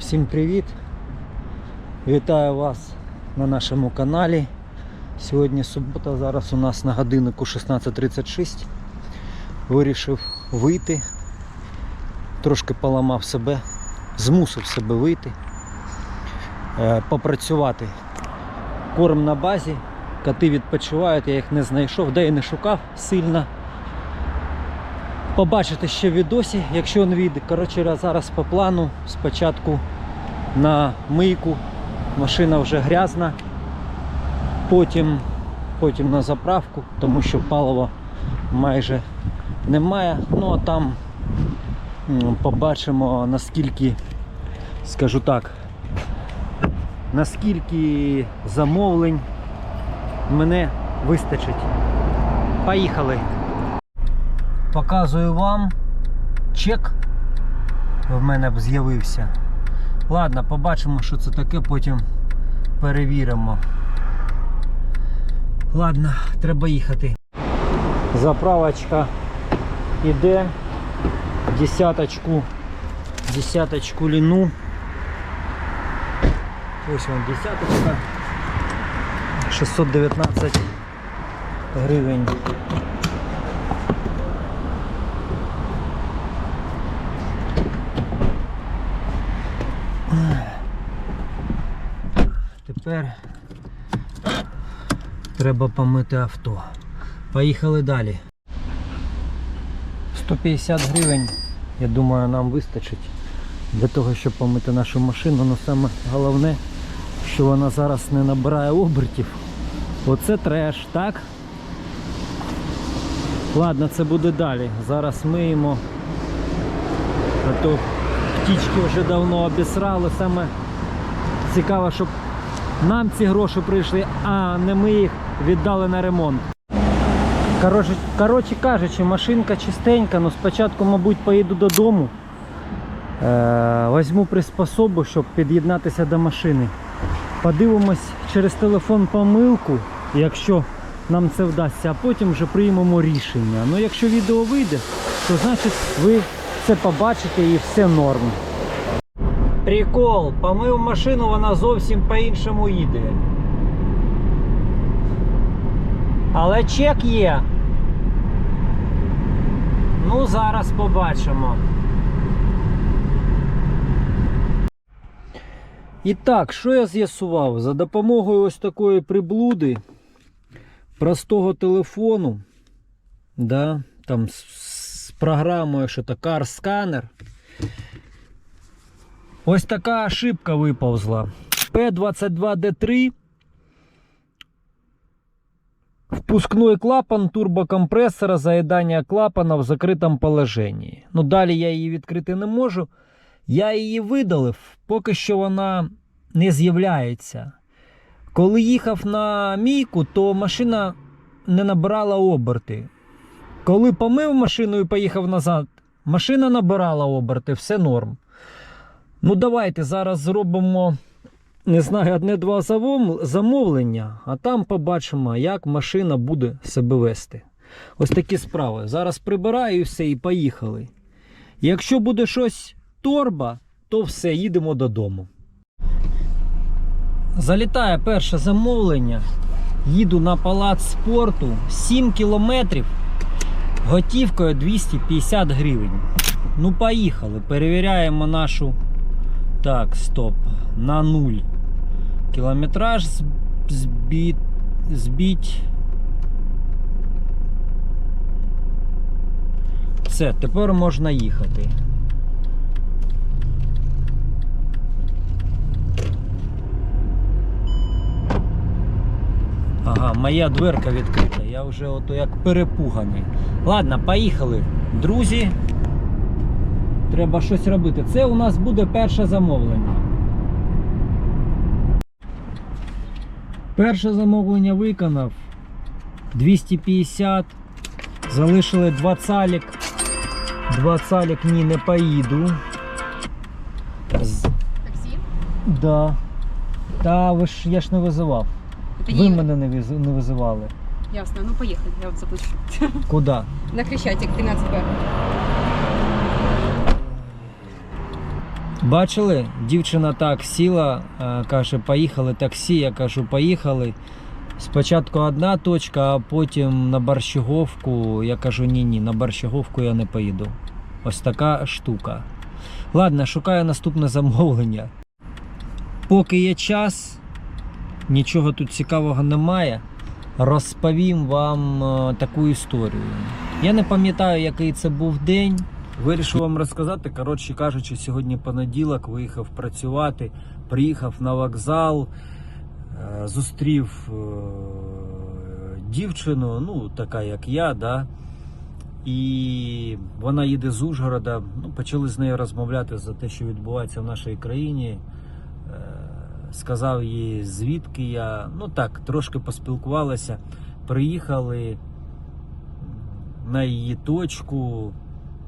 Всім привіт! Вітаю вас на нашому каналі. Сьогодні субота, зараз у нас на годиннику 16.36. Вирішив вийти, трошки поламав себе, змусив себе вийти, е, попрацювати. Корм на базі, коти відпочивають, я їх не знайшов, де і не шукав сильно. Побачите ще в відосі, якщо він вийде. Коротше, зараз по плану спочатку на мийку, машина вже грязна, потім, потім на заправку, тому що палива майже немає. Ну а там побачимо наскільки, скажу так, наскільки замовлень мене вистачить. Поїхали! Показую вам чек. В мене з'явився. Ладно, побачимо, що це таке, потім перевіримо. Ладно, треба їхати. Заправочка іде. Десяточку. Десяточку ліну. Ось вон десяточка. 619 гривень. Тепер треба помити авто. Поїхали далі. 150 гривень, я думаю, нам вистачить для того, щоб помити нашу машину. Ну саме головне, що вона зараз не набирає обертів. Оце треш, так? Ладно, це буде далі. Зараз миємо. А то птічки вже давно обісрали. Саме цікаво, щоб нам ці гроші прийшли, а не ми їх віддали на ремонт. Коротше, коротше кажучи, машинка чистенька, ну спочатку, мабуть, поїду додому. Е, Возьму приспособу, щоб під'єднатися до машини. Подивимось через телефон помилку, якщо нам це вдасться, а потім вже приймемо рішення. Ну якщо відео вийде, то значить ви це побачите і все норм. Прикол, помив машину, вона зовсім по-іншому їде. Але чек є. Ну, зараз побачимо. І так, що я з'ясував? За допомогою ось такої приблуди, простого телефону, да, там з, з програмою, що Car Scanner, Ось така ошибка виповзла. P22D3. Впускной клапан турбокомпресора, заїдання клапана в закритому положенні. Ну, далі я її відкрити не можу. Я її видалив, поки що вона не з'являється. Коли їхав на мійку, то машина не набирала оберти. Коли помив машину і поїхав назад, машина набирала оберти, все норм. Ну, давайте зараз зробимо, не знаю, одне-два замовлення, а там побачимо, як машина буде себе вести. Ось такі справи. Зараз прибираю все, і поїхали. Якщо буде щось торба, то все, їдемо додому. Залітає перше замовлення. Їду на палац спорту 7 кілометрів. Готівкою 250 гривень. Ну, поїхали. Перевіряємо нашу так, стоп. На нуль. Кілометраж з- збіт, збіть. Все, тепер можна їхати. Ага, моя дверка відкрита. Я вже ото як перепуганий. Ладно, поїхали. Друзі, Треба щось робити. Це у нас буде перше замовлення. Перше замовлення виконав 250. Залишили 2 цалік. 2 цалік ні, не поїду. Таксі? Да. Та ви ж я ж не визивав. Ви мене не, виз- не визивали. Ясно, ну поїхали, я вам заплачу. Куди? На Хрещатик 13Б. Бачили? Дівчина так сіла, е, каже, поїхали таксі. Я кажу, поїхали. Спочатку одна точка, а потім на Борщаговку. Я кажу, ні-ні, на Борщаговку я не поїду. Ось така штука. Ладно, шукаю наступне замовлення. Поки є час, нічого тут цікавого немає. Розповім вам е, таку історію. Я не пам'ятаю, який це був день. Вирішив вам розказати. Коротше кажучи, сьогодні понеділок виїхав працювати, приїхав на вокзал, е, зустрів е, дівчину, ну, така як я, да. І вона їде з Ужгорода. Ну, почали з нею розмовляти за те, що відбувається в нашій країні. Е, Сказав їй, звідки я. Ну так, трошки поспілкувалися. Приїхали на її точку.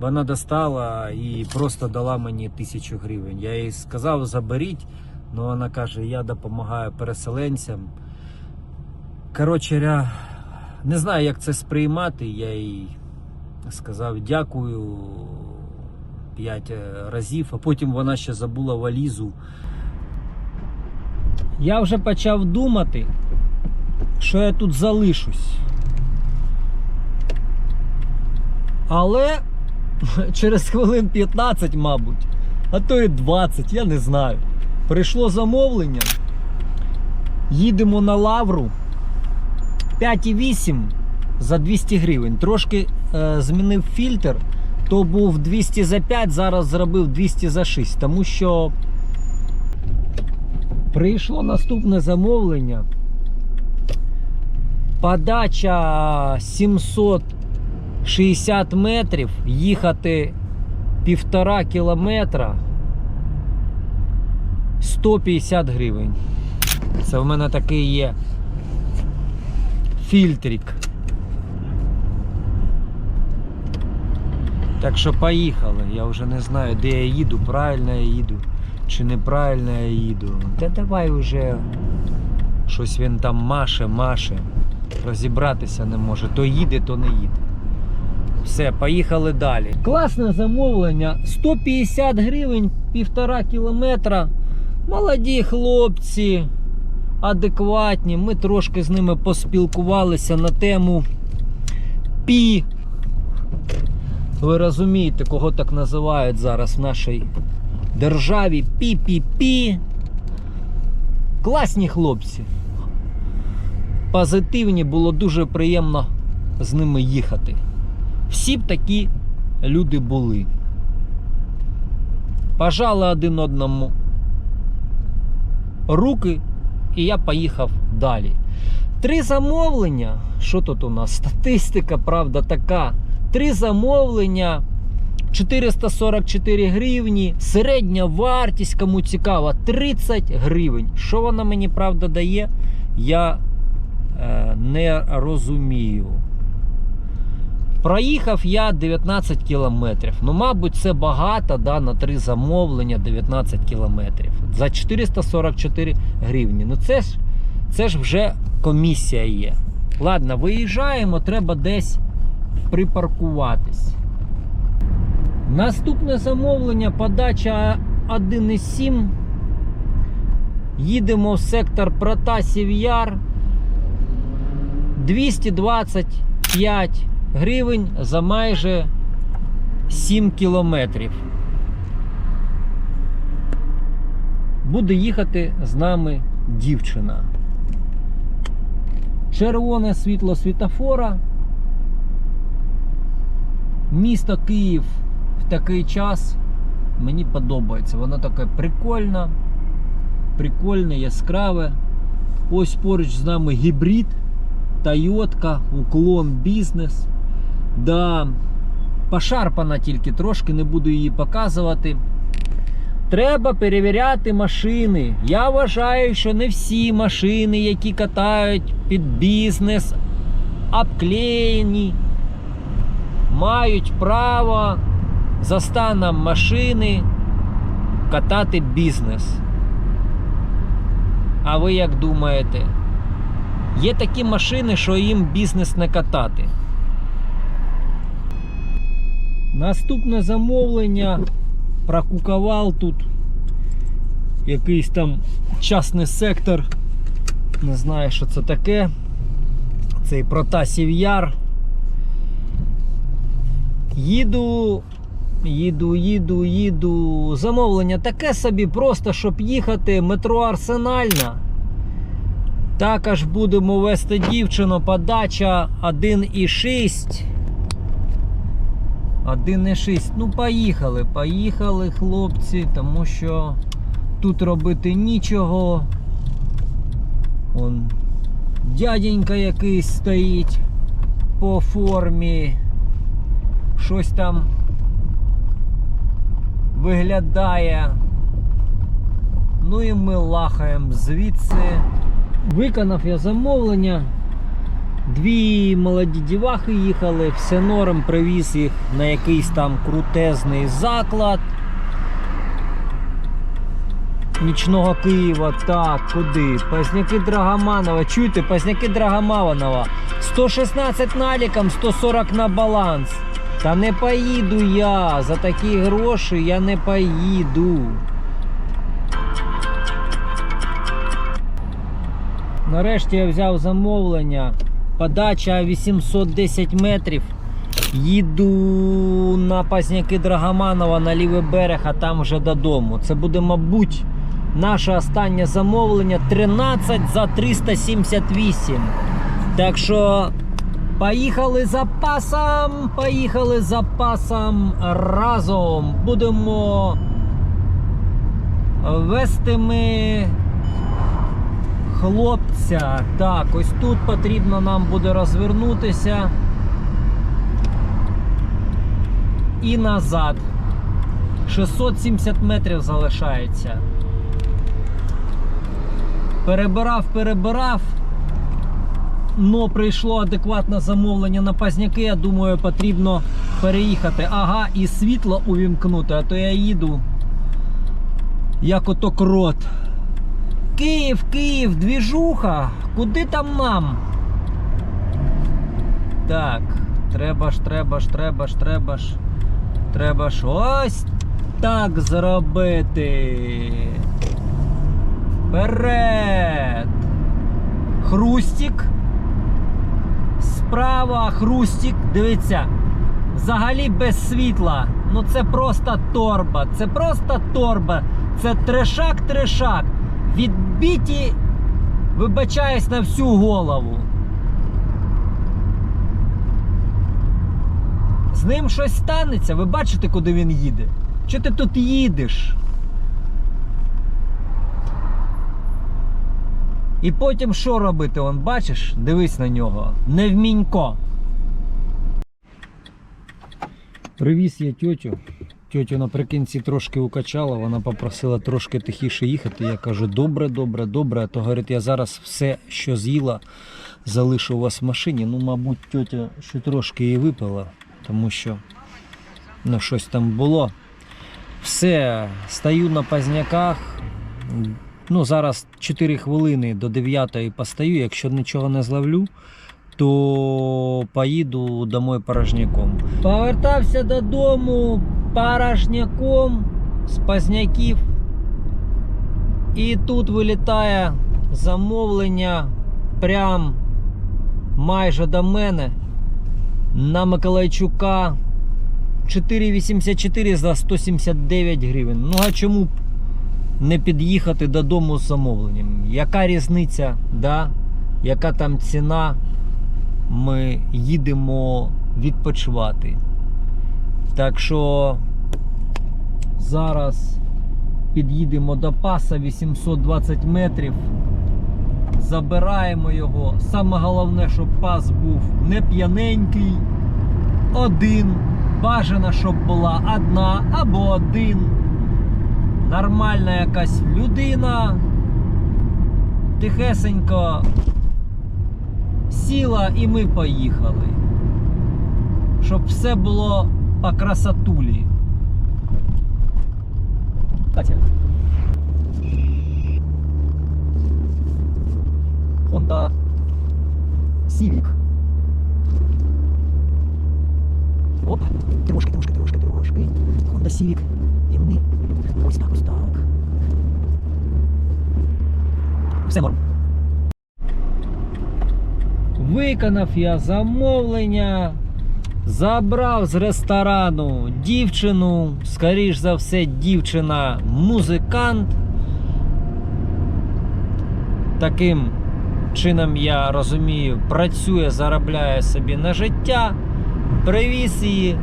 Вона достала і просто дала мені тисячу гривень. Я їй сказав, заберіть. але вона каже, я допомагаю переселенцям. Коротше, ря, не знаю, як це сприймати. Я їй сказав дякую п'ять е, разів, а потім вона ще забула валізу. Я вже почав думати, що я тут залишусь. Але через хвилин 15, мабуть, а то і 20, я не знаю. Прийшло замовлення. Їдемо на лавру 5,8 за 200 гривень. Трошки е, змінив фільтр. То був 200 за 5, зараз зробив 200 за 6. Тому що прийшло наступне замовлення. Подача 760 метрів, їхати півтора кілометра 150 гривень. Це в мене такий є фільтрик. Так що поїхали. Я вже не знаю, де я їду, правильно я їду чи неправильно я їду. Та давай вже щось він там маше, маше. Розібратися не може. То їде, то не їде. Все, поїхали далі. Класне замовлення. 150 гривень, півтора кілометра. Молоді хлопці, адекватні. Ми трошки з ними поспілкувалися на тему пі. Ви розумієте, кого так називають зараз в нашій державі пі-пі-пі. Класні хлопці. Позитивні, було дуже приємно з ними їхати. Всі б такі люди були. Пожали один одному руки, і я поїхав далі. Три замовлення. Що тут у нас? Статистика, правда, така. Три замовлення. 444 гривні. Середня вартість, кому цікаво, 30 гривень. Що вона мені правда дає, я е, не розумію. Проїхав я 19 кілометрів. Ну, мабуть, це багато да, на три замовлення 19 кілометрів. За 444 гривні. Ну це ж, це ж вже комісія є. Ладно, виїжджаємо, треба десь припаркуватись. Наступне замовлення подача 1,7. Їдемо в сектор Протасів Яр. 225 гривень за майже 7 кілометрів. Буде їхати з нами дівчина. Червоне світло світофора. Місто Київ в такий час мені подобається. Воно таке прикольне, прикольне, яскраве. Ось поруч з нами гібрид, Тойотка, уклон бізнес. Да, пошарпана тільки трошки, не буду її показувати. Треба перевіряти машини. Я вважаю, що не всі машини, які катають під бізнес, обклеєні, мають право за станом машини катати бізнес. А ви як думаєте? Є такі машини, що їм бізнес не катати. Наступне замовлення прокукував тут якийсь там частний сектор. Не знаю, що це таке. Цей Протасів Яр. Їду, їду, їду, їду. Замовлення таке собі, просто щоб їхати метро Арсенальна. Також будемо вести дівчину, подача 1,6. 1,6. Ну, поїхали, поїхали, хлопці, тому що тут робити нічого. Он дяденька якийсь стоїть по формі. Щось там виглядає. Ну і ми лахаємо звідси. Виконав я замовлення. Дві молоді дівахи їхали, все норм, привіз їх на якийсь там крутезний заклад. Нічного Києва. Так, куди? Пазняки Драгоманова. Чуєте, Пазняки Драгоманова. 116 наліком, 140 на баланс. Та не поїду я. За такі гроші я не поїду. Нарешті я взяв замовлення. Подача 810 метрів. Їду на Пазняки Драгоманова на лівий берег, а там вже додому. Це буде, мабуть, наше останнє замовлення 13 за 378. Так що поїхали за пасом, поїхали за пасом разом. Будемо вести ми хлопця. Так, ось тут потрібно нам буде розвернутися. І назад. 670 метрів залишається. Перебирав, перебирав. Но прийшло адекватне замовлення на пазняки. Я думаю, потрібно переїхати. Ага, і світло увімкнути, а то я їду. Як ото крот. Київ, Київ, двіжуха. Куди там нам? Так, треба ж, треба ж, треба ж, треба ж. Треба ж ось так зробити. Вперед. Хрустик. Справа хрустик. Дивіться. Взагалі без світла. Ну це просто торба. Це просто торба. Це трешак-трешак. Відбиті, вибачаюсь на всю голову. З ним щось станеться, ви бачите, куди він їде? Чи ти тут їдеш? І потім що робити? Он бачиш? Дивись на нього. Невмінько. Привіз я тьотю. Тьотю наприкінці трошки укачала, вона попросила трошки тихіше їхати. Я кажу, добре, добре, добре. А то говорить, я зараз все, що з'їла, залишу у вас в машині. Ну, мабуть, тьотя ще трошки її випила, тому що ну, щось там було. Все, стою на пазняках. Ну, зараз 4 хвилини до 9 постаю. Якщо нічого не зловлю, то поїду домой порожняком. Повертався додому порожняком з пазняків. І тут вилітає замовлення прям майже до мене на Миколайчука 4,84 за 179 гривень. Ну а чому б не під'їхати додому з замовленням? Яка різниця, да? яка там ціна? Ми їдемо відпочивати. Так що зараз під'їдемо до паса 820 метрів. Забираємо його. Саме головне, щоб пас був не п'яненький. Один. Бажано, щоб була одна або один. Нормальна якась людина. Тихесенько сіла і ми поїхали. Щоб все було по красотулі. Катя. Honda Civic. Оп, трошки, трошки, трошки, трошки. Honda Civic. Ми ось так, ось так. Все норм. Виконав я замовлення. Забрав з ресторану дівчину, скоріш за все, дівчина музикант. Таким чином, я розумію, працює, заробляє собі на життя. Привіз її.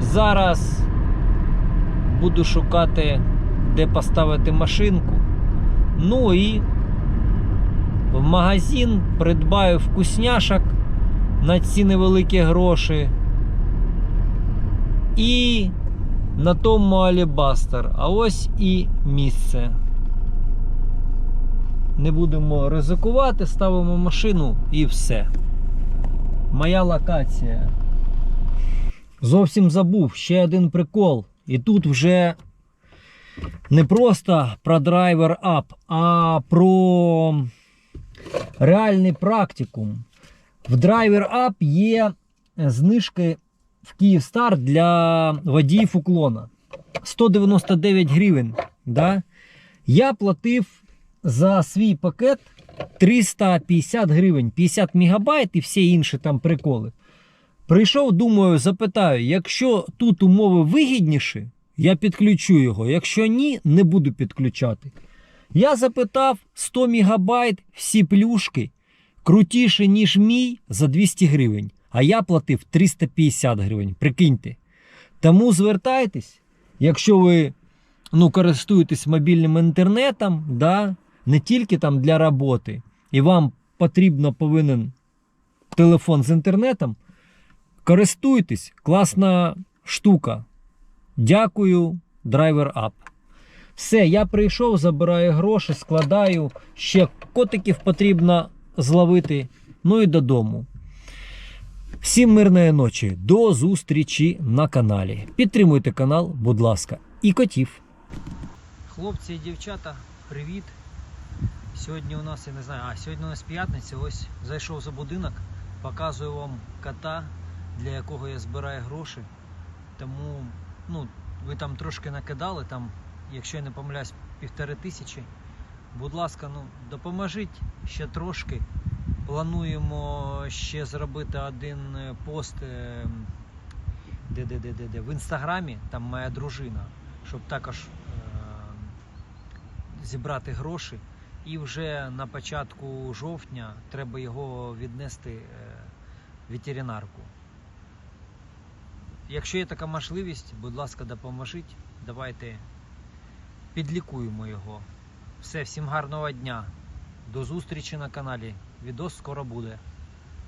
Зараз буду шукати, де поставити машинку. Ну і в магазин придбаю вкусняшок на ці невеликі гроші. І на тому алібастер. А ось і місце. Не будемо ризикувати, ставимо машину і все. Моя локація. Зовсім забув ще один прикол. І тут вже не просто про драйвер ап, а про реальний практикум. В драйвер ап є знижки в Київстар для водіїв уклона. 199 гривень. Да? Я платив за свій пакет 350 гривень, 50 мегабайт і всі інші там приколи. Прийшов, думаю, запитаю, якщо тут умови вигідніші, я підключу його. Якщо ні, не буду підключати. Я запитав 100 мегабайт всі плюшки крутіше, ніж мій за 200 гривень. А я платив 350 гривень. Прикиньте. Тому звертайтесь, якщо ви ну, користуєтесь мобільним інтернетом, да, не тільки там для роботи, і вам потрібно повинен телефон з інтернетом. Користуйтесь, класна штука. Дякую, драйвер ап. Все, я прийшов, забираю гроші, складаю. Ще котиків потрібно зловити. Ну і додому. Всім мирної ночі. До зустрічі на каналі. Підтримуйте канал, будь ласка, і котів. Хлопці і дівчата, привіт. Сьогодні у нас, я не знаю, а сьогодні у нас п'ятниця. Ось зайшов за будинок, показую вам кота, для якого я збираю гроші. Тому, ну, ви там трошки накидали, там, якщо я не помиляюсь, півтори тисячі. Будь ласка, ну допоможіть ще трошки. Плануємо ще зробити один е, пост е, де, де, де, де, де, в інстаграмі, там моя дружина, щоб також е, зібрати гроші. І вже на початку жовтня треба його віднести е, ветеринарку. Якщо є така можливість, будь ласка, допоможіть. Давайте підлікуємо його. Все, всім гарного дня. До зустрічі на каналі. Відос скоро буде.